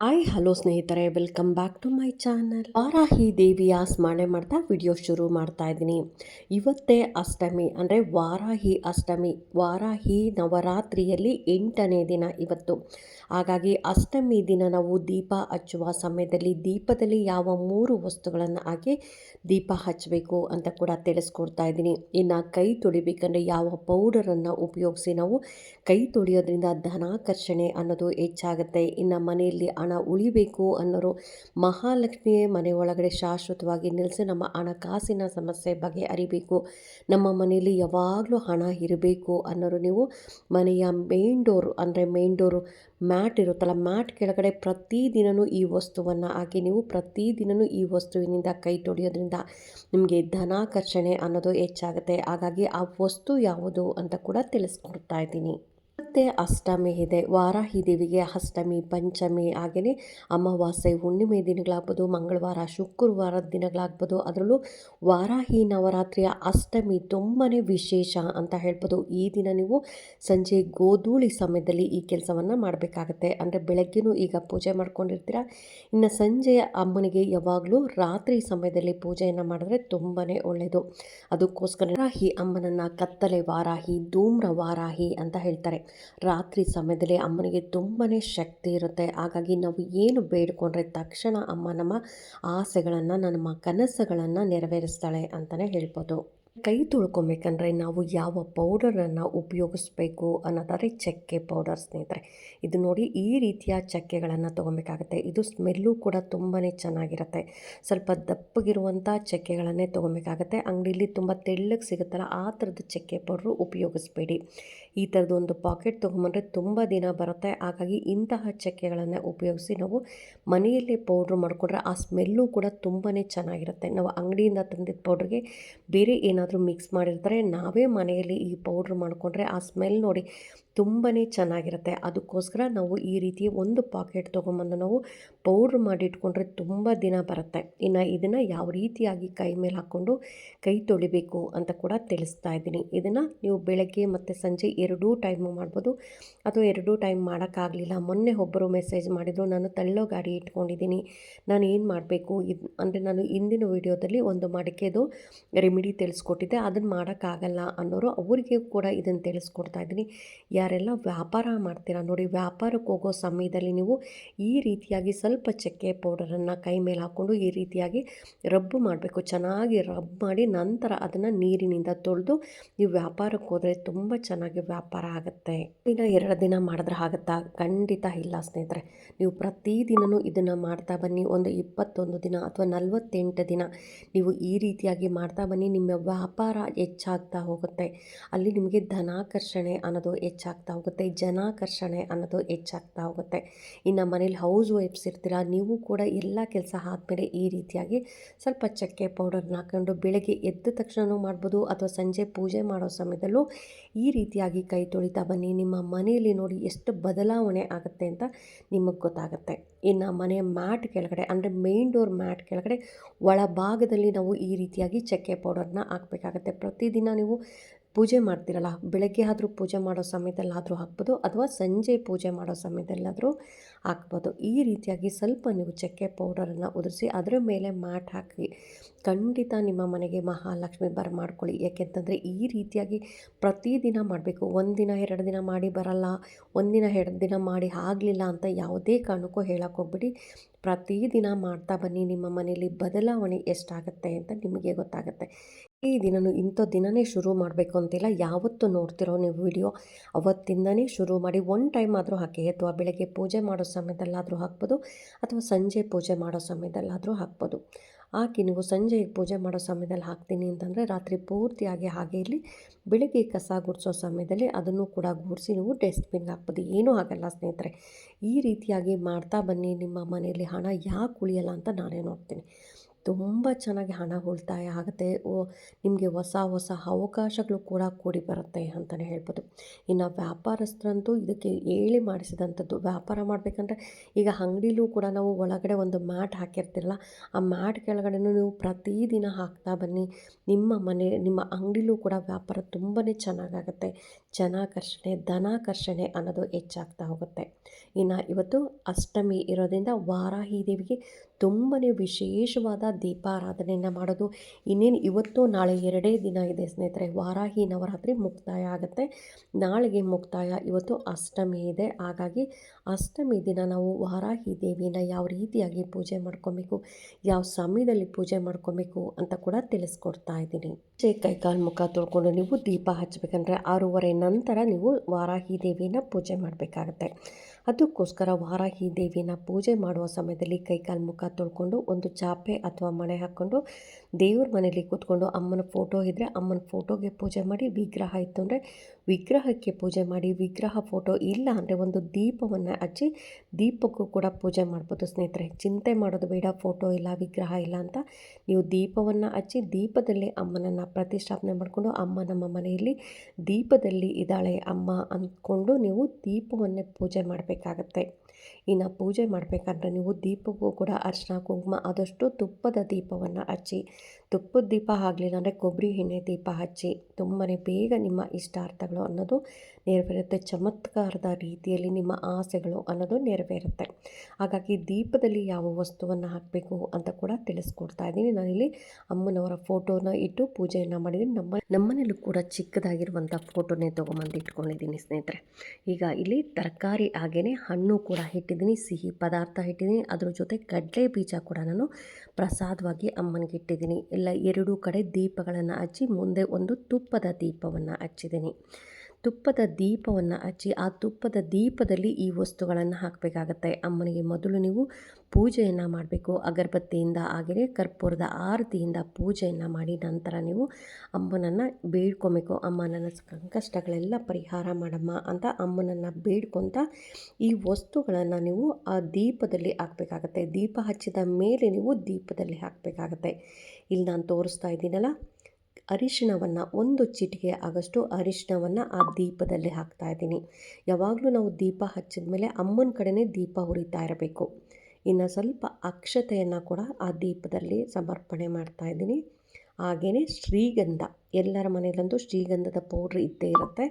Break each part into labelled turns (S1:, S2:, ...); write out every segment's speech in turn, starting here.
S1: Hi hello ಸ್ನೇಹಿತರೆ welcome back to my channel Varahi ದೇವಿಯ ಸ್ಮರಣೆ ಮಾಡ್ತಾ ವಿಡಿಯೋ ಶುರು ಮಾಡ್ತಾ ಇದ್ದೀನಿ. ಇವತ್ತೇ ಅಷ್ಟಮಿ, ಅಂದರೆ ವಾರಾಹಿ ಅಷ್ಟಮಿ, ವಾರಾಹಿ ನವರಾತ್ರಿಯಲ್ಲಿ ಎಂಟನೇ ದಿನ ಇವತ್ತು. ಹಾಗಾಗಿ ಅಷ್ಟಮಿ ದಿನ ನಾವು ದೀಪ ಹಚ್ಚುವ ಸಮಯದಲ್ಲಿ ದೀಪದಲ್ಲಿ ಯಾವ ಮೂರು ವಸ್ತುಗಳನ್ನು ಹಾಕಿ ದೀಪ ಹಚ್ಚಬೇಕು ಅಂತ ಕೂಡ ತಿಳಿಸ್ಕೊಡ್ತಾ ಇದ್ದೀನಿ. ಇನ್ನು ಕೈ ತೊಳಿಬೇಕಂದ್ರೆ ಯಾವ ಪೌಡರನ್ನು ಉಪಯೋಗಿಸಿ ನಾವು ಕೈ ತೊಳೆಯೋದ್ರಿಂದ ಧನಾಕರ್ಷಣೆ ಅನ್ನೋದು ಹೆಚ್ಚಾಗುತ್ತೆ. ಇನ್ನು ಮನೆಯಲ್ಲಿ ಹಣ ಉಳಿಬೇಕು ಅನ್ನೋರು ಮಹಾಲಕ್ಷ್ಮಿಯೇ ಮನೆ ಒಳಗಡೆ ಶಾಶ್ವತವಾಗಿ ನಿಲ್ಲಿಸಿ ನಮ್ಮ ಹಣಕಾಸಿನ ಸಮಸ್ಯೆ ಬಗ್ಗೆ ಅರಿಬೇಕು. ನಮ್ಮ ಮನೆಯಲ್ಲಿ ಯಾವಾಗಲೂ ಹಣ ಇರಬೇಕು ಅನ್ನೋರು ನೀವು ಮನೆಯ ಮೇನ್ ಡೋರು ಅಂದರೆ ಮೇನ್ ಡೋರು ಮ್ಯಾಟ್ ಇರುತ್ತಲ್ಲ ಮ್ಯಾಟ್ ಕೆಳಗಡೆ ಪ್ರತಿದಿನವೂ ಈ ವಸ್ತುವನ್ನು ಹಾಕಿ ನೀವು ಪ್ರತಿದಿನವೂ ಈ ವಸ್ತುವಿನಿಂದ ಕೈ ತೊಳೆಯೋದ್ರಿಂದ ನಿಮಗೆ ಧನಾಕರ್ಷಣೆ ಅನ್ನೋದು ಹೆಚ್ಚಾಗುತ್ತೆ. ಹಾಗಾಗಿ ಆ ವಸ್ತು ಯಾವುದು ಅಂತ ಕೂಡ ತಿಳಿಸ್ಕೊಡ್ತಾ ಇದ್ದೀನಿ. ಮತ್ತು ಅಷ್ಟಮಿ ಇದೆ. ವಾರಾಹಿ ದೇವಿಗೆ ಅಷ್ಟಮಿ, ಪಂಚಮಿ ಹಾಗೆಯೇ ಅಮಾವಾಸ್ಯೆ, ಹುಣ್ಣಿಮೆ ದಿನಗಳಾಗ್ಬೋದು, ಮಂಗಳವಾರ ಶುಕ್ರವಾರದ ದಿನಗಳಾಗ್ಬೋದು, ಅದರಲ್ಲೂ ವಾರಾಹಿ ನವರಾತ್ರಿಯ ಅಷ್ಟಮಿ ತುಂಬಾ ವಿಶೇಷ ಅಂತ ಹೇಳ್ಬೋದು. ಈ ದಿನ ನೀವು ಸಂಜೆ ಗೋಧೂಳಿ ಸಮಯದಲ್ಲಿ ಈ ಕೆಲಸವನ್ನು ಮಾಡಬೇಕಾಗತ್ತೆ. ಅಂದರೆ ಬೆಳಗ್ಗೆನೂ ಈಗ ಪೂಜೆ ಮಾಡ್ಕೊಂಡಿರ್ತೀರ? ಇನ್ನು ಸಂಜೆ ಅಮ್ಮನಿಗೆ ಯಾವಾಗಲೂ ರಾತ್ರಿ ಸಮಯದಲ್ಲಿ ಪೂಜೆಯನ್ನು ಮಾಡಿದ್ರೆ ತುಂಬಾ ಒಳ್ಳೆಯದು ಅದಕ್ಕೋಸ್ಕರ ವಾರಾಹಿ ಅಮ್ಮನನ್ನು ಕತ್ತಲೆ ವಾರಾಹಿ, ಧೂಮ್ರ ವಾರಾಹಿ ಅಂತ ಹೇಳ್ತಾರೆ. ರಾತ್ರಿ ಸಮಯದಲ್ಲಿ ಅಮ್ಮನಿಗೆ ತುಂಬಾ ಶಕ್ತಿ ಇರುತ್ತೆ. ಹಾಗಾಗಿ ನಾವು ಏನು ಬೇಡಿಕೊಂಡ್ರೆ ತಕ್ಷಣ ಅಮ್ಮ ನಮ್ಮ ಆಸೆಗಳನ್ನು, ನಮ್ಮ ಕನಸುಗಳನ್ನು ನೆರವೇರಿಸ್ತಾಳೆ ಅಂತಲೇ ಹೇಳ್ಬೋದು. ಕೈ ತೊಳ್ಕೊಬೇಕಂದ್ರೆ ನಾವು ಯಾವ ಪೌಡರನ್ನು ಉಪಯೋಗಿಸ್ಬೇಕು ಅನ್ನೋದಾದರೆ ಚಕ್ಕೆ ಪೌಡರ್ ಸ್ನೇಹಿತರೆ. ಇದು ನೋಡಿ ಈ ರೀತಿಯ ಚಕ್ಕೆಗಳನ್ನು ತೊಗೊಬೇಕಾಗತ್ತೆ. ಇದು ಸ್ಮೆಲ್ಲು ಕೂಡ ತುಂಬಾ ಚೆನ್ನಾಗಿರುತ್ತೆ. ಸ್ವಲ್ಪ ದಪ್ಪಗಿರುವಂಥ ಚಕ್ಕೆಗಳನ್ನೇ ತೊಗೊಬೇಕಾಗತ್ತೆ. ಅಂಗಡಿಲಿ ತುಂಬ ತೆಳ್ಳಗೆ ಸಿಗುತ್ತಲ್ಲ ಆ ಥರದ ಚಕ್ಕೆ ಪೌಡ್ರು ಉಪಯೋಗಿಸ್ಬೇಡಿ. ಈ ಥರದ್ದು ಒಂದು ಪಾಕೆಟ್ ತೊಗೊಂಬಂದ್ರೆ ತುಂಬ ದಿನ ಬರುತ್ತೆ. ಹಾಗಾಗಿ ಇಂತಹ ಚಕ್ಕೆಗಳನ್ನು ಉಪಯೋಗಿಸಿ ನಾವು ಮನೆಯಲ್ಲೇ ಪೌಡ್ರ್ ಮಾಡಿಕೊಂಡ್ರೆ ಆ ಸ್ಮೆಲ್ಲು ಕೂಡ ತುಂಬಾ ಚೆನ್ನಾಗಿರುತ್ತೆ. ನಾವು ಅಂಗಡಿಯಿಂದ ತಂದಿದ್ದ ಪೌಡ್ರಿಗೆ ಬೇರೆ ಏನಾದರೂ ಮಿಕ್ಸ್ ಮಾಡಿರ್ತಾರೆ, ನಾವೇ ಮನೆಯಲ್ಲಿ ಈ ಪೌಡ್ರ್ ಮಾಡಿಕೊಂಡ್ರೆ ಆ ಸ್ಮೆಲ್ ನೋಡಿ ತುಂಬಾ ಚೆನ್ನಾಗಿರುತ್ತೆ. ಅದಕ್ಕೋಸ್ಕರ ನಾವು ಈ ರೀತಿ ಒಂದು ಪಾಕೆಟ್ ತೊಗೊಂಬಂದು ನಾವು ಪೌಡ್ರ್ ಮಾಡಿ ಇಟ್ಕೊಂಡ್ರೆ ತುಂಬ ದಿನ ಬರುತ್ತೆ. ಇನ್ನು ಇದನ್ನು ಯಾವ ರೀತಿಯಾಗಿ ಕೈ ಮೇಲೆ ಹಾಕ್ಕೊಂಡು ಕೈ ತೊಳಿಬೇಕು ಅಂತ ಕೂಡ ತಿಳಿಸ್ತಾ ಇದ್ದೀನಿ. ಇದನ್ನು ನೀವು ಬೆಳಗ್ಗೆ ಮತ್ತು ಸಂಜೆ ಎರಡೂ ಟೈಮು ಮಾಡ್ಬೋದು. ಅಥವಾ ಎರಡೂ ಟೈಮ್ ಮಾಡೋಕ್ಕಾಗಲಿಲ್ಲ. ಮೊನ್ನೆ ಒಬ್ಬರು ಮೆಸೇಜ್ ಮಾಡಿದರು, ನಾನು ತಳ್ಳೋ ಗಾಡಿ ಇಟ್ಕೊಂಡಿದ್ದೀನಿ. ನಾನು ಏನು ಮಾಡಬೇಕು? ಇದು ಅಂದರೆ ನಾನು ಇಂದಿನ ವಿಡಿಯೋದಲ್ಲಿ ಒಂದು ಮಡಿಕೆದು ರೆಮಿಡಿ ತಿಳಿಸ್ಕೊಟ್ಟಿದ್ದೆ ಅದನ್ನು ಮಾಡೋಕ್ಕಾಗಲ್ಲ ಅನ್ನೋರು ಅವರಿಗೆ ಕೂಡ ಇದನ್ನು ತಿಳಿಸ್ಕೊಡ್ತಾ ಇದ್ದೀನಿ. ಯಾರೆಲ್ಲ ವ್ಯಾಪಾರ ಮಾಡ್ತೀರಾ ನೋಡಿ, ವ್ಯಾಪಾರಕ್ಕೆ ಹೋಗೋ ಸಮಯದಲ್ಲಿ ನೀವು ಈ ರೀತಿಯಾಗಿ ಸ್ವಲ್ಪ ಚಕ್ಕೆ ಪೌಡರನ್ನು ಕೈ ಮೇಲೆ ಹಾಕ್ಕೊಂಡು ಈ ರೀತಿಯಾಗಿ ರಬ್ಬು ಮಾಡಬೇಕು. ಚೆನ್ನಾಗಿ ರಬ್ ಮಾಡಿ ನಂತರ ಅದನ್ನು ನೀರಿನಿಂದ ತೊಳೆದು ನೀವು ವ್ಯಾಪಾರಕ್ಕೆ ಹೋದರೆ ತುಂಬ ಚೆನ್ನಾಗಿ ವ್ಯಾಪಾರ ಆಗುತ್ತೆ. ಈಗ ಎರಡು ದಿನ ಮಾಡಿದ್ರೆ ಆಗುತ್ತಾ? ಖಂಡಿತ ಇಲ್ಲ ಸ್ನೇಹಿತರೆ. ನೀವು ಪ್ರತಿದಿನವೂ ಇದನ್ನು ಮಾಡ್ತಾ ಬನ್ನಿ. ಒಂದು ಇಪ್ಪತ್ತೊಂದು ದಿನ ಅಥವಾ ನಲವತ್ತೆಂಟು ದಿನ ನೀವು ಈ ರೀತಿಯಾಗಿ ಮಾಡ್ತಾ ಬನ್ನಿ. ನಿಮ್ಮ ವ್ಯಾಪಾರ ಹೆಚ್ಚಾಗ್ತಾ ಹೋಗುತ್ತೆ. ಅಲ್ಲಿ ನಿಮಗೆ ಧನಾಕರ್ಷಣೆ ಅನ್ನೋದು ಹೆಚ್ಚಾಗ್ತಾ ಹೋಗುತ್ತೆ. ಜನಾಕರ್ಷಣೆ ಅನ್ನೋದು ಹೆಚ್ಚಾಗ್ತಾ ಹೋಗುತ್ತೆ. ಇನ್ನು ಮನೇಲಿ ಹೌಸ್ ವೈಫ್ಸ್ ಇರ್ತೀರ, ನೀವು ಕೂಡ ಎಲ್ಲ ಕೆಲಸ ಆದಮೇಲೆ ಈ ರೀತಿಯಾಗಿ ಸ್ವಲ್ಪ ಚಕ್ಕೆ ಪೌಡರ್ನ ಹಾಕ್ಕೊಂಡು ಬೆಳಗ್ಗೆ ಎದ್ದ ತಕ್ಷಣವೂ ಮಾಡ್ಬೋದು, ಅಥವಾ ಸಂಜೆ ಪೂಜೆ ಮಾಡೋ ಸಮಯದಲ್ಲೂ ಈ ರೀತಿಯಾಗಿ ಕೈ ತೊಳಿತಾ ಬನ್ನಿ. ನಿಮ್ಮ ಮನೆಯಲ್ಲಿ ನೋಡಿ ಎಷ್ಟು ಬದಲಾವಣೆ ಆಗುತ್ತೆ ಅಂತ ನಿಮಗೆ ಗೊತ್ತಾಗುತ್ತೆ. ಇನ್ನು ಮನೆಯ ಮ್ಯಾಟ್ ಕೆಳಗಡೆ, ಅಂದರೆ ಮೇನ್ ಡೋರ್ ಮ್ಯಾಟ್ ಕೆಳಗಡೆ ಒಳಭಾಗದಲ್ಲಿ ನಾವು ಈ ರೀತಿಯಾಗಿ ಚಕ್ಕೆ ಪೌಡರ್ನ ಹಾಕಬೇಕಾಗತ್ತೆ. ಪ್ರತಿದಿನ ನೀವು ಪೂಜೆ ಮಾಡ್ತೀರಲ್ಲ, ಬೆಳಗ್ಗೆ ಆದರೂ ಪೂಜೆ ಮಾಡೋ ಸಮಯದಲ್ಲಾದರೂ ಹಾಕ್ಬೋದು, ಅಥವಾ ಸಂಜೆ ಪೂಜೆ ಮಾಡೋ ಸಮಯದಲ್ಲಾದರೂ ಹಾಕ್ಬೋದು. ಈ ರೀತಿಯಾಗಿ ಸ್ವಲ್ಪ ನೀವು ಚಕ್ಕೆ ಪೌಡರನ್ನು ಉದುರಿಸಿ, ಅದರ ಮೇಲೆ ಮ್ಯಾಟ್ ಹಾಕಿ ಖಂಡಿತ ನಿಮ್ಮ ಮನೆಗೆ ಮಹಾಲಕ್ಷ್ಮಿ ಬರಮಾಡ್ಕೊಳ್ಳಿ ಯಾಕೆಂತಂದರೆ ಈ ರೀತಿಯಾಗಿ ಪ್ರತಿದಿನ ಮಾಡಬೇಕು. ಒಂದಿನ ಎರಡು ದಿನ ಮಾಡಿ ಬರಲ್ಲ ಒಂದಿನ ಎರಡು ದಿನ ಮಾಡಿ ಆಗಲಿಲ್ಲ ಅಂತ ಯಾವುದೇ ಕಾರಣಕ್ಕೂ ಹೇಳೋಕ್ಕೋಗ್ಬಿಡಿ ಪ್ರತಿದಿನ ಮಾಡ್ತಾ ಬನ್ನಿ. ನಿಮ್ಮ ಮನೆಯಲ್ಲಿ ಬದಲಾವಣೆ ಎಷ್ಟಾಗುತ್ತೆ ಅಂತ ನಿಮಗೆ ಗೊತ್ತಾಗುತ್ತೆ. ಈ ದಿನನೂ ಇಂಥ ದಿನನೇ ಶುರು ಮಾಡಬೇಕು ಅಂತಿಲ್ಲ ಯಾವತ್ತು ನೋಡ್ತಿರೋ ನೀವು ವಿಡಿಯೋ. ಅವತ್ತಿಂದನೇ ಶುರು ಮಾಡಿ ಒನ್ ಟೈಮ್ ಆದರೂ ಹಾಕಿ, ಅಥವಾ ಬೆಳಗ್ಗೆ ಪೂಜೆ ಮಾಡೋ ಸಮಯದಲ್ಲಾದರೂ ಹಾಕ್ಬೋದು, ಅಥವಾ ಸಂಜೆ ಪೂಜೆ ಮಾಡೋ ಸಮಯದಲ್ಲಾದರೂ ಹಾಕ್ಬೋದು. ಹಾಕಿ ನೀವು ಸಂಜೆ ಪೂಜೆ ಮಾಡೋ ಸಮಯದಲ್ಲಿ ಹಾಕ್ತೀನಿ ಅಂತಂದರೆ ರಾತ್ರಿ ಪೂರ್ತಿಯಾಗಿ ಹಾಗೆ ಇರಲಿ. ಬೆಳಗ್ಗೆ ಕಸ ಗುಡಿಸೋ ಸಮಯದಲ್ಲಿ ಅದನ್ನು ಕೂಡ ಗುಡಿಸಿ ನೀವು ಡಸ್ಟ್ಬಿನ್ಗೆ ಹಾಕ್ಬೋದು. ಏನೂ ಆಗಲ್ಲ ಸ್ನೇಹಿತರೆ. ಈ ರೀತಿಯಾಗಿ ಮಾಡ್ತಾ ಬನ್ನಿ. ನಿಮ್ಮ ಮನೆಯಲ್ಲಿ ಹಣ ಯಾಕೆ ಉಳಿಯಲ್ಲ ಅಂತ ನಾನೇ ನೋಡ್ತೀನಿ. ತುಂಬ ಚೆನ್ನಾಗಿ ಹಣ ಉಳಿತಾಯ ಆಗುತ್ತೆ. ನಿಮಗೆ ಹೊಸ ಹೊಸ ಅವಕಾಶಗಳು ಕೂಡ ಕೂಡಿ ಬರುತ್ತೆ ಅಂತಲೇ ಹೇಳ್ಬೋದು. ಇನ್ನು ವ್ಯಾಪಾರಸ್ಥರಂತೂ ಇದಕ್ಕೆ ಹೇಳಿ ಮಾಡಿಸಿದಂಥದ್ದು ವ್ಯಾಪಾರ ಮಾಡಬೇಕಂದ್ರೆ ಈಗ ಅಂಗಡಿಲೂ ಕೂಡ ನಾವು ಒಳಗಡೆ ಒಂದು ಮ್ಯಾಟ್ ಹಾಕಿರ್ತಿರಲ್ಲ, ಆ ಮ್ಯಾಟ್ ಕೆಳಗಡೆನೂ ನೀವು ಪ್ರತಿದಿನ ಹಾಕ್ತಾ ಬನ್ನಿ. ನಿಮ್ಮ ಮನೆ, ನಿಮ್ಮ ಅಂಗಡಿಲೂ ಕೂಡ ವ್ಯಾಪಾರ ತುಂಬಾ ಚೆನ್ನಾಗಾಗುತ್ತೆ. ಜನಾಕರ್ಷಣೆ, ಧನಾಕರ್ಷಣೆ ಅನ್ನೋದು ಹೆಚ್ಚಾಗ್ತಾ ಹೋಗುತ್ತೆ. ಇನ್ನು ಇವತ್ತು ಅಷ್ಟಮಿ ಇರೋದ್ರಿಂದ ವಾರಾಹಿ ದೇವಿಗೆ ತುಂಬಾ ವಿಶೇಷವಾದ ದೀಪಾರಾಧನೆಯನ್ನು ಮಾಡೋದು. ಇನ್ನೇನು ಇವತ್ತು ನಾಳೆ ಎರಡೇ ದಿನ ಇದೆ ಸ್ನೇಹಿತರೆ, ವಾರಾಹಿ ನವರಾತ್ರಿ ಮುಕ್ತಾಯ ಆಗುತ್ತೆ. ನಾಳೆಗೆ ಮುಕ್ತಾಯ, ಇವತ್ತು ಅಷ್ಟಮಿ ಇದೆ. ಹಾಗಾಗಿ ಅಷ್ಟಮಿ ದಿನ ನಾವು ವಾರಾಹಿ ದೇವಿನ ಯಾವ ರೀತಿಯಾಗಿ ಪೂಜೆ ಮಾಡ್ಕೊಬೇಕು, ಯಾವ ಸಮಯದಲ್ಲಿ ಪೂಜೆ ಮಾಡ್ಕೊಬೇಕು ಅಂತ ಕೂಡ ತಿಳಿಸ್ಕೊಡ್ತಾ ಇದ್ದೀನಿ. ಕೈಕಾಲು ಮುಖ ತೊಳ್ಕೊಂಡು ನೀವು ದೀಪ ಹಚ್ಚಬೇಕಂದ್ರೆ ಆರೂವರೆ ನಂತರ ನೀವು ವಾರಾಹಿ ದೇವಿನ ಪೂಜೆ ಮಾಡಬೇಕಾಗತ್ತೆ. ಅದಕ್ಕೋಸ್ಕರ ವಾರಾಹಿ ದೇವಿನ ಪೂಜೆ ಮಾಡುವ ಸಮಯದಲ್ಲಿ ಕೈಕಾಲು ಮುಖ ತೊಳ್ಕೊಂಡು ಒಂದು ಚಾಪೆ ಅಥವಾ ಮಣೆ ಹಾಕ್ಕೊಂಡು ದೇವ್ರ ಮನೇಲಿ ಕೂತ್ಕೊಂಡು ಅಮ್ಮನ ಫೋಟೋ ಇದ್ದರೆ ಅಮ್ಮನ ಫೋಟೋಗೆ ಪೂಜೆ ಮಾಡಿ ವಿಗ್ರಹ ಇತ್ತು ಅಂದರೆ ವಿಗ್ರಹಕ್ಕೆ ಪೂಜೆ ಮಾಡಿ ವಿಗ್ರಹ ಫೋಟೋ ಇಲ್ಲ ಅಂದರೆ ಒಂದು ದೀಪವನ್ನು ಹಚ್ಚಿ ದೀಪಕ್ಕೂ ಕೂಡ ಪೂಜೆ ಮಾಡ್ಬೋದು ಸ್ನೇಹಿತರೆ. ಚಿಂತೆ ಮಾಡೋದು ಬೇಡ ಫೋಟೋ ಇಲ್ಲ, ವಿಗ್ರಹ ಇಲ್ಲ ಅಂತ. ನೀವು ದೀಪವನ್ನು ಹಚ್ಚಿ ದೀಪದಲ್ಲಿ ಅಮ್ಮನನ್ನು ಪ್ರತಿಷ್ಠಾಪನೆ ಮಾಡಿಕೊಂಡು ಅಮ್ಮ ನಮ್ಮ ಮನೆಯಲ್ಲಿ ದೀಪದಲ್ಲಿ ಇದ್ದಾಳೆ ಅಮ್ಮ ಅಂದ್ಕೊಂಡು ನೀವು ದೀಪವನ್ನೇ ಪೂಜೆ ಮಾಡಬೇಕಾಗತ್ತೆ. ಇನ್ನು ಪೂಜೆ ಮಾಡಬೇಕಾದ್ರೆ ನೀವು ದೀಪಕ್ಕೂ ಕೂಡ ಅರ್ಶಿನ ಕುಂಕುಮ ಆದಷ್ಟು ತುಪ್ಪದ ದೀಪವನ್ನು ಹಚ್ಚಿ ತುಪ್ಪದ ದೀಪ ಆಗಲಿಲ್ಲ ಅಂದರೆ ಕೊಬ್ಬರಿ ಎಣ್ಣೆ ದೀಪ ಹಚ್ಚಿ ತುಂಬಾ ಬೇಗ ನಿಮ್ಮ ಇಷ್ಟಾರ್ಥಗಳು ಅನ್ನೋದು ನೆರವೇರುತ್ತೆ. ಚಮತ್ಕಾರದ ರೀತಿಯಲ್ಲಿ ನಿಮ್ಮ ಆಸೆಗಳು ಅನ್ನೋದು ನೆರವೇರುತ್ತೆ. ಹಾಗಾಗಿ ದೀಪದಲ್ಲಿ ಯಾವ ವಸ್ತುವನ್ನು ಹಾಕಬೇಕು ಅಂತ ಕೂಡ ತಿಳಿಸ್ಕೊಡ್ತಾ ಇದ್ದೀನಿ. ನಾನಿಲ್ಲಿ ಅಮ್ಮನವರ ಫೋಟೋನ ಇಟ್ಟು ಪೂಜೆಯನ್ನು ಮಾಡಿದ್ದೀನಿ. ನಮ್ಮ ನಮ್ಮನೇಲೂ ಕೂಡ ಚಿಕ್ಕದಾಗಿರುವಂಥ ಫೋಟೋನೇ ತೊಗೊಂಬಂದು ಇಟ್ಕೊಂಡಿದ್ದೀನಿ ಸ್ನೇಹಿತರೆ. ಈಗ ಇಲ್ಲಿ ತರಕಾರಿ ಹಾಗೆಯೇ ಹಣ್ಣು ಕೂಡ ಇಟ್ಟಿದ್ದೀನಿ. ಸಿಹಿ ಪದಾರ್ಥ ಇಟ್ಟಿದ್ದೀನಿ. ಅದ್ರ ಜೊತೆ ಕಡಲೆ ಬೀಜ ಕೂಡ ನಾನು ಪ್ರಸಾದವಾಗಿ ಅಮ್ಮನಿಗೆ ಇಟ್ಟಿದ್ದೀನಿ. ಎಲ್ಲ ಎರಡೂ ಕಡೆ ದೀಪಗಳನ್ನು ಹಚ್ಚಿ ಮುಂದೆ ಒಂದು ತುಪ್ಪದ ದೀಪವನ್ನು ಹಚ್ಚಿದ್ದೀನಿ. ತುಪ್ಪದ ದೀಪವನ್ನು ಹಚ್ಚಿ ಆ ತುಪ್ಪದ ದೀಪದಲ್ಲಿ ಈ ವಸ್ತುಗಳನ್ನು ಹಾಕಬೇಕಾಗತ್ತೆ. ಅಮ್ಮನಿಗೆ ಮೊದಲು ನೀವು ಪೂಜೆಯನ್ನು ಮಾಡಬೇಕು. ಅಗರಬತ್ತಿಯಿಂದ ಹಾಗೆಯೇ ಕರ್ಪೂರದ ಆರತಿಯಿಂದ ಪೂಜೆಯನ್ನು ಮಾಡಿ ನಂತರ ನೀವು ಅಮ್ಮನನ್ನು ಬೇಡ್ಕೊಬೇಕು. ಅಮ್ಮ, ನನ್ನ ಸಂಕಷ್ಟಗಳೆಲ್ಲ ಪರಿಹಾರ ಮಾಡಮ್ಮ ಅಂತ ಅಮ್ಮನನ್ನು ಬೇಡ್ಕೊತ ಈ ವಸ್ತುಗಳನ್ನು ನೀವು ಆ ದೀಪದಲ್ಲಿ ಹಾಕಬೇಕಾಗತ್ತೆ. ದೀಪ ಹಚ್ಚಿದ ಮೇಲೆ ನೀವು ದೀಪದಲ್ಲಿ ಹಾಕಬೇಕಾಗತ್ತೆ. ಇಲ್ಲಿ ನಾನು ತೋರಿಸ್ತಾ ಇದ್ದೀನಲ್ಲ? ಅರಿಶಿಣವನ್ನು, ಒಂದು ಚಿಟಿಕೆ ಆಗಷ್ಟು ಅರಿಶಿಣವನ್ನು ಆ ದೀಪದಲ್ಲಿ ಹಾಕ್ತಾ ಇದ್ದೀನಿ. ಯಾವಾಗಲೂ ನಾವು ದೀಪ ಹಚ್ಚಿದ ಮೇಲೆ ಅಮ್ಮನ ಕಡೆನೇ ದೀಪ ಉರಿತಾ ಇರಬೇಕು. ಇನ್ನು ಸ್ವಲ್ಪ ಅಕ್ಷತೆಯನ್ನು ಕೂಡ ಆ ದೀಪದಲ್ಲಿ ಸಮರ್ಪಣೆ ಮಾಡ್ತಾ ಇದ್ದೀನಿ. ಹಾಗೆಯೇ ಶ್ರೀಗಂಧ, ಎಲ್ಲರ ಮನೆಯಲ್ಲಂತೂ ಶ್ರೀಗಂಧದ ಪೌಡ್ರ್ ಇದ್ದೇ ಇರುತ್ತೆ.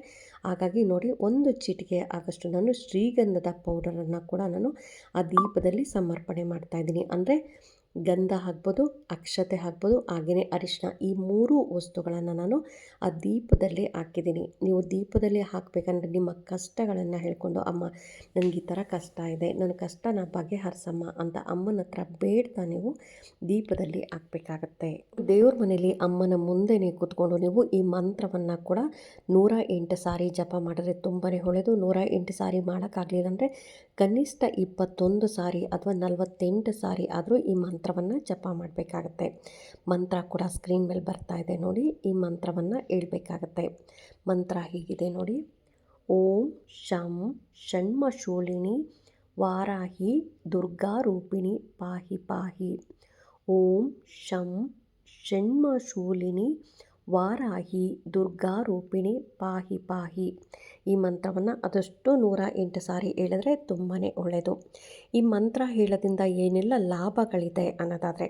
S1: ಹಾಗಾಗಿ ನೋಡಿ, ಒಂದು ಚಿಟಿಕೆ ಆಗಷ್ಟು ನಾನು ಶ್ರೀಗಂಧದ ಪೌಡರನ್ನು ಕೂಡ ನಾನು ಆ ದೀಪದಲ್ಲಿ ಸಮರ್ಪಣೆ ಮಾಡ್ತಾ ಇದ್ದೀನಿ. ಅಂದರೆ ಗಂಧ ಹಾಕ್ಬೋದು, ಅಕ್ಷತೆ ಹಾಕ್ಬೋದು ಹಾಗೆಯೇ ಅರಿಶಿನ ಈ ಮೂರು ವಸ್ತುಗಳನ್ನು ನಾನು ಆ ದೀಪದಲ್ಲಿ ಹಾಕಿದ್ದೀನಿ. ನೀವು ದೀಪದಲ್ಲಿ ಹಾಕಬೇಕಂದ್ರೆ ನಿಮ್ಮ ಕಷ್ಟಗಳನ್ನು ಹೇಳ್ಕೊಂಡು, ಅಮ್ಮ, ನನಗೆ ಈ ಥರ ಕಷ್ಟ ಇದೆ, ನನ್ನ ಕಷ್ಟನ ಬಗೆಹರಿಸಮ್ಮ ಅಂತ ಅಮ್ಮನ ಹತ್ರ ಬೇಡ್ತಾ ನೀವು ದೀಪದಲ್ಲಿ ಹಾಕಬೇಕಾಗತ್ತೆ. ದೇವ್ರ ಮನೆಯಲ್ಲಿ ಅಮ್ಮನ ಮುಂದೆನೇ ಕೂತ್ಕೊಂಡು ನೀವು ಈ ಮಂತ್ರವನ್ನು ಕೂಡ ನೂರ ಎಂಟು ಸಾರಿ ಜಪ ಮಾಡಿದ್ರೆ ತುಂಬಾ ಹೊಳೆದು ನೂರ ಎಂಟು ಸಾರಿ ಮಾಡೋಕ್ಕಾಗಲಿಲ್ಲ ಅಂದರೆ ಕನಿಷ್ಠ ಇಪ್ಪತ್ತೊಂದು ಸಾರಿ ಅಥವಾ ನಲವತ್ತೆಂಟು ಸಾರಿ ಆದರೂ ಈ ಮಂತ್ರವನ್ನು ಜಪ ಮಾಡಬೇಕಾಗತ್ತೆ. ಮಂತ್ರ ಕೂಡ ಸ್ಕ್ರೀನ್ ಮೇಲೆ ಬರ್ತಾ ಇದೆ ನೋಡಿ, ಈ ಮಂತ್ರವನ್ನು ಹೇಳ್ಬೇಕಾಗತ್ತೆ. ಮಂತ್ರ ಹೀಗಿದೆ ನೋಡಿ. ಓಂ ಶಂ ಷಣ್ಮಶೂಲಿನಿ ವಾರಾಹಿ ದುರ್ಗಾರೂಪಿಣಿ ಪಾಹಿ ಪಾಹಿ. ಓಂ ಶಂ ಷಣ್ಮಶೂಲಿನಿ ವಾರಾಹಿ ದುರ್ಗಾರೂಪಿಣಿ ಪಾಹಿ ಪಾಹಿ. ಈ ಮಂತ್ರವನ್ನು ಆದಷ್ಟು ನೂರ ಎಂಟು ಸಾರಿ ಹೇಳಿದ್ರೆ ತುಂಬಾ ಒಳ್ಳೆಯದು ಈ ಮಂತ್ರ ಹೇಳೋದ್ರಿಂದ ಏನೆಲ್ಲ, ಲಾಭಗಳಿದೆ ಅನ್ನೋದಾದರೆ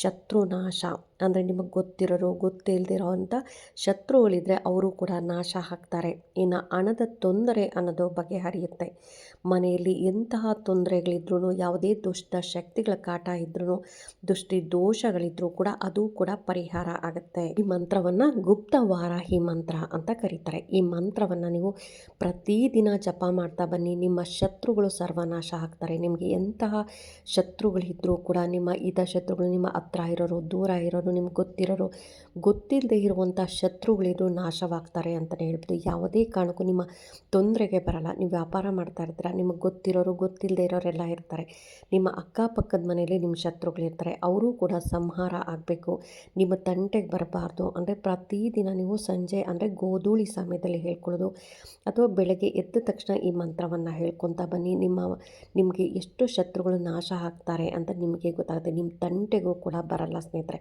S1: ಶತ್ರು ನಾಶ. ಅಂದರೆ ನಿಮಗೆ ಗೊತ್ತಿರೋರು ಗೊತ್ತಿಲ್ಲದಿರೋ ಅಂಥ ಶತ್ರುಗಳಿದ್ರೆ ಅವರು ಕೂಡ ನಾಶ ಹಾಕ್ತಾರೆ ಇನ್ನು ಹಣದ ತೊಂದರೆ ಅನ್ನೋದು ಬಗೆಹರಿಯುತ್ತೆ. ಮನೆಯಲ್ಲಿ ಎಂತಹ ತೊಂದರೆಗಳಿದ್ರೂ, ಯಾವುದೇ ದುಷ್ಟ ಶಕ್ತಿಗಳ ಕಾಟ ಇದ್ರೂ, ದುಷ್ಟಿ ದೋಷಗಳಿದ್ರೂ ಕೂಡ ಅದು ಕೂಡ ಪರಿಹಾರ ಆಗುತ್ತೆ. ಈ ಮಂತ್ರವನ್ನು ಗುಪ್ತ ವಾರಾಹಿ ಮಂತ್ರ ಅಂತ ಕರೀತಾರೆ. ಈ ಮಂತ್ರವನ್ನು ನೀವು ಪ್ರತಿದಿನ ಜಪ ಮಾಡ್ತಾ ಬನ್ನಿ. ನಿಮ್ಮ ಶತ್ರುಗಳು ಸರ್ವನಾಶ ಆಗ್ತಾರೆ. ನಿಮಗೆ ಎಂತಹ ಶತ್ರುಗಳಿದ್ರೂ ಕೂಡ, ನಿಮ್ಮ ಇದ ಶತ್ರುಗಳು, ನಿಮ್ಮ ಹತ್ರ ಇರೋರು, ದೂರ ಇರೋರು, ನಿಮ್ಗೆ ಗೊತ್ತಿರೋರು ಗೊತ್ತಿಲ್ಲದೆ ಇರುವಂಥ ಶತ್ರುಗಳಿದ್ರು ನಾಶವಾಗ್ತಾರೆ ಅಂತಲೇ ಹೇಳ್ಬೋದು. ಯಾವುದೇ ಕಾರಣಕ್ಕೂ ನಿಮ್ಮ ತೊಂದರೆಗೆ ಬರಲ್ಲ. ನೀವು ವ್ಯಾಪಾರ ಮಾಡ್ತಾ ಇರ್ತೀರ ನಿಮಗೆ ಗೊತ್ತಿರೋರು ಗೊತ್ತಿಲ್ಲದೆ ಇರೋರೆಲ್ಲ ಇರ್ತಾರೆ. ನಿಮ್ಮ ಅಕ್ಕಪಕ್ಕದ ಮನೆಯಲ್ಲಿ ನಿಮ್ಮ ಶತ್ರುಗಳಿರ್ತಾರೆ ಅವರು ಕೂಡ ಸಂಹಾರ ಆಗಬೇಕು. ನಿಮ್ಮ ತಂಟೆಗೆ ಬರಬಾರ್ದು. ಅಂದರೆ ಪ್ರತಿದಿನ ನೀವು ಸಂಜೆ, ಅಂದರೆ ಗೋಧೂಳಿ ಸಮಯದಲ್ಲಿ ಹೇಳ್ಕೊಳ್ಳೋದು ಅಥವಾ ಬೆಳಗ್ಗೆ ಎದ್ದ ತಕ್ಷಣ ಈ ಮಂತ್ರವನ್ನು ಹೇಳ್ಕೊತಾ ಬನ್ನಿ. ನಿಮ್ಮ, ನಿಮಗೆ ಎಷ್ಟು ಶತ್ರುಗಳು ನಾಶ ಆಗ್ತಾರೆ ಅಂತ ನಿಮಗೆ ಗೊತ್ತಾಗುತ್ತೆ. ನಿಮ್ಮ ತಂಟೆಗೂ ಕೂಡ ಬರಲ್ಲ ಸ್ನೇಹಿತರೆ.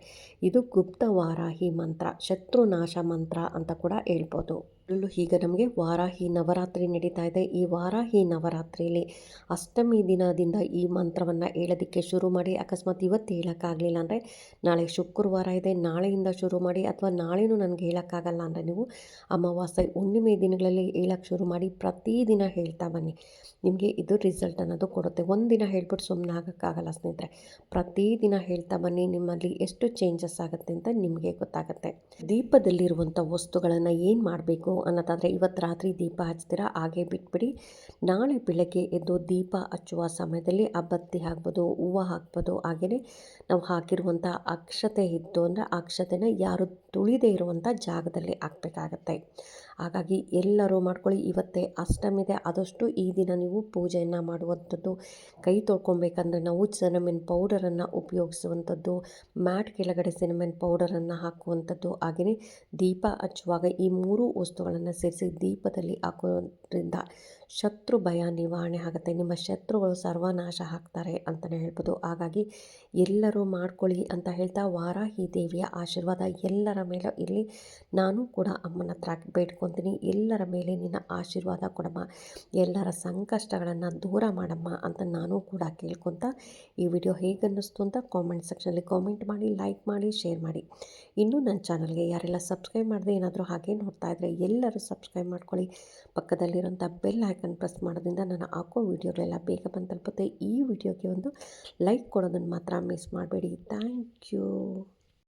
S1: ಇದು ಗುಪ್ತ ವಾರಾಹಿ ಮಂತ್ರ, ಶತ್ರು ನಾಶ ಮಂತ್ರ ಅಂತ ಕೂಡ ಹೇಳ್ಬೋದು. ಅಲ್ಲೂ ಈಗ ನಮಗೆ ವಾರಾಹಿ ನವರಾತ್ರಿ ನಡೀತಾ ಇದೆ. ಈ ವಾರಾಹಿ ನವರಾತ್ರಿಯಲ್ಲಿ ಅಷ್ಟಮಿ ದಿನದಿಂದ ಈ ಮಂತ್ರವನ್ನು ಹೇಳೋದಕ್ಕೆ ಶುರು ಮಾಡಿ, ಅಕಸ್ಮಾತ್ ಇವತ್ತು ಹೇಳೋಕ್ಕಾಗಲಿಲ್ಲ ಅಂದರೆ ನಾಳೆ ಶುಕ್ರವಾರ ಇದೆ. ನಾಳೆಯಿಂದ ಶುರು ಮಾಡಿ ಅಥವಾ ನಾಳೆನೂ ನನಗೆ ಹೇಳೋಕ್ಕಾಗಲ್ಲ ಅಂದರೆ ನೀವು ಅಮಾವಾಸ್ಯೆ, ಹುಣ್ಣಿಮೆ ದಿನಗಳಲ್ಲಿ ಹೇಳೋಕ್ಕೆ ಶುರು ಮಾಡಿ ಪ್ರತಿದಿನ ಹೇಳ್ತಾ ಬನ್ನಿ. ನಿಮಗೆ ಇದು ರಿಸಲ್ಟ್ ಅನ್ನೋದು ಕೊಡುತ್ತೆ. ಒಂದಿನ ಹೇಳ್ಬಿಟ್ಟು ಸುಮ್ಮನೆ ಆಗೋಕ್ಕಾಗಲ್ಲ ಸ್ನೇಹಿತರೆ. ಪ್ರತಿದಿನ ಹೇಳ್ತಾ ಬನ್ನಿ. ನಿಮ್ಮಲ್ಲಿ ಎಷ್ಟು ಚೇಂಜಸ್ ಆಗುತ್ತೆ ಅಂತ ನಿಮಗೆ ಗೊತ್ತಾಗುತ್ತೆ. ದೀಪದಲ್ಲಿರುವಂಥ ವಸ್ತುಗಳನ್ನು ಏನು ಮಾಡಬೇಕು? ಅನ್ನೋದಾದರೆ ಇವತ್ತು ರಾತ್ರಿ ದೀಪ ಹಚ್ತೀರಾ? ಹಾಗೆ ಬಿಟ್ಬಿಡಿ. ನಾಳೆ ಬೆಳಗ್ಗೆ ಎದ್ದು ದೀಪ ಹಚ್ಚುವ ಸಮಯದಲ್ಲಿ ಅಬ್ಬತ್ತಿ ಬತ್ತಿ ಹಾಕ್ಬೋದು, ಹೂವು ಹಾಕ್ಬೋದು ಹಾಗೆಯೇ ನಾವು ಹಾಕಿರುವಂಥ ಅಕ್ಷತೆ ಇತ್ತು ಅಂದರೆ ಅಕ್ಷತೆನ ಯಾರು ತುಳಿದೇ ಇರುವಂಥ ಜಾಗದಲ್ಲಿ ಹಾಕಬೇಕಾಗತ್ತೆ. ಹಾಗಾಗಿ ಎಲ್ಲರೂ ಮಾಡ್ಕೊಳ್ಳಿ, ಇವತ್ತೇ ಅಷ್ಟಮಿದೆ ಆದಷ್ಟು ಈ ದಿನ ನೀವು ಪೂಜೆಯನ್ನು ಮಾಡುವಂಥದ್ದು, ಕೈ ತೊಳ್ಕೊಬೇಕಂದ್ರೆ ನಾವು ಸಿನಮೆನ್ ಪೌಡರನ್ನು ಉಪಯೋಗಿಸುವಂಥದ್ದು, ಮ್ಯಾಟ್ ಕೆಳಗಡೆ ಸಿನಮೆನ್ ಪೌಡರನ್ನು ಹಾಕುವಂಥದ್ದು ಹಾಗೆಯೇ ದೀಪ ಹಚ್ಚುವಾಗ ಈ ಮೂರು ವಸ್ತುಗಳನ್ನು ಸೇರಿಸಿ ದೀಪದಲ್ಲಿ ಹಾಕೋದ್ರಿಂದ ಶತ್ರು ಭಯ ನಿವಾರಣೆ ಆಗುತ್ತೆ. ನಿಮ್ಮ ಶತ್ರುಗಳು ಸರ್ವನಾಶ ಆಗ್ತಾರೆ ಅಂತಲೇ ಹೇಳ್ಬೋದು. ಹಾಗಾಗಿ ಎಲ್ಲರೂ ಮಾಡ್ಕೊಳ್ಳಿ ಅಂತ ಹೇಳ್ತಾ ವಾರಾಹಿ ದೇವಿಯ ಆಶೀರ್ವಾದ ಎಲ್ಲರ ಮೇಲೆ ಇರಲಿ. ನಾನು ಕೂಡ ಅಮ್ಮನ ಹತ್ರ ಬೇಡ್ಕೊತೀನಿ. ಎಲ್ಲರ ಮೇಲೆ ನಿನ್ನ ಆಶೀರ್ವಾದ ಕೊಡಮ್ಮ. ಎಲ್ಲರ ಸಂಕಷ್ಟಗಳನ್ನು ದೂರ ಮಾಡಮ್ಮ ಅಂತ ನಾನು ಕೂಡ ಕೇಳ್ಕೊತ ಈ ವಿಡಿಯೋ ಹೇಗೆ ಅನ್ನಿಸ್ತು ಅಂತ ಕಾಮೆಂಟ್ ಸೆಕ್ಷನಲ್ಲಿ ಕಾಮೆಂಟ್ ಮಾಡಿ ಲೈಕ್ ಮಾಡಿ ಶೇರ್ ಮಾಡಿ. ಇನ್ನೂ ನನ್ನ ಚಾನಲ್ಗೆ ಯಾರೆಲ್ಲ ಸಬ್ಸ್ಕ್ರೈಬ್ ಮಾಡಿದೆ ಏನಾದರೂ ಹಾಗೆ ನೋಡ್ತಾ ಇದ್ದರೆ ಎಲ್ಲರೂ ಸಬ್ಸ್ಕ್ರೈಬ್ ಮಾಡ್ಕೊಳ್ಳಿ. ಪಕ್ಕದಲ್ಲಿರುವಂಥ ಬೆಲ್ ಐಕನ್ ಪ್ರೆಸ್ ಮಾಡೋದ್ರಿಂದ ನಾನು ಹಾಕೋ ವೀಡಿಯೋಗಳೆಲ್ಲ ಬೇಗ ಬಂದು ತಲುಪುತ್ತೆ. ಈ ವಿಡಿಯೋಗೆ ಒಂದು ಲೈಕ್ ಕೊಡೋದನ್ನು ಮಾತ್ರ ಮಿಸ್ ಮಾಡಬೇಡಿ. Thank you